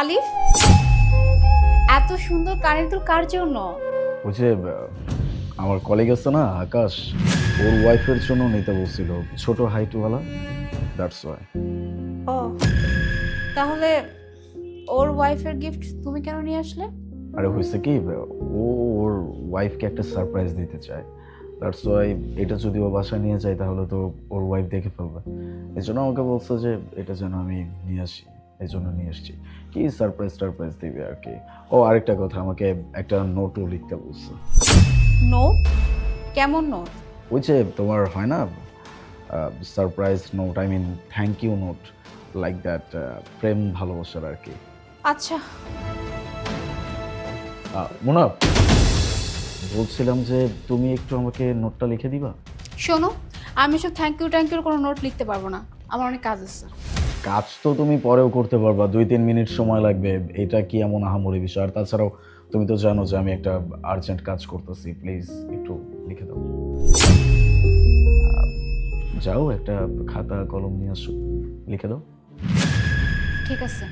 আলিফ এত সুন্দর কানের দুল কার জন্য? ওই যে আমার কলিগ আছে না আকাশ ওর ওয়াইফের জন্য নিতে বলছিল ছোট হাইটওয়ালা দ্যাটস ওয়াই ও তাহলে ওর ওয়াইফের গিফট তুমি কেন নিয়ে আসলে? আরে হয়েছে কি ও ওর ওয়াইফকে একটা সারপ্রাইজ দিতে চায়। দ্যাটস ওয়াই এটা যদি ও বাসায় নিয়ে যায় তাহলে তো ওর ওয়াইফ দেখে ফেলবে। এই জন্য আমাকে বলছে যে এটা যেন আমি নিয়ে আসি। এই জন্য নিয়ে আসছি কি সারপ্রাইজ টারপ্রাইজ দিবে আর কি? ও আরেকটা কথা আমাকে একটা নোটও লিখতে বলছে। নোট কেমন নোট ওই যে তোমার হয় না surprise note I mean thank you note like that প্রেম ভালোবাসার আর কি। আচ্ছা। মোনা বলছিলাম যে তুমি একটু আমাকে নোটটা লিখে দিবা? শোনো আমি সব থ্যাংক ইউ ট্যাংক ইউর কোনো নোট লিখতে পারব না। আমার অনেক কাজ আছে। কাজ তো তুমি পরেও করতে পারবা, দুই তিন মিনিট সময় লাগবে, এটা কি এমন আহামরি বিষয়? আর তাছাড়াও, তুমি তো জানো যে আমি একটা আর্জেন্ট কাজ করতেছি প্লিজ একটু লিখে দাও। যাও, একটা খাতা, কলম নিয়ে আসো, লিখে দাও। ঠিক আছে।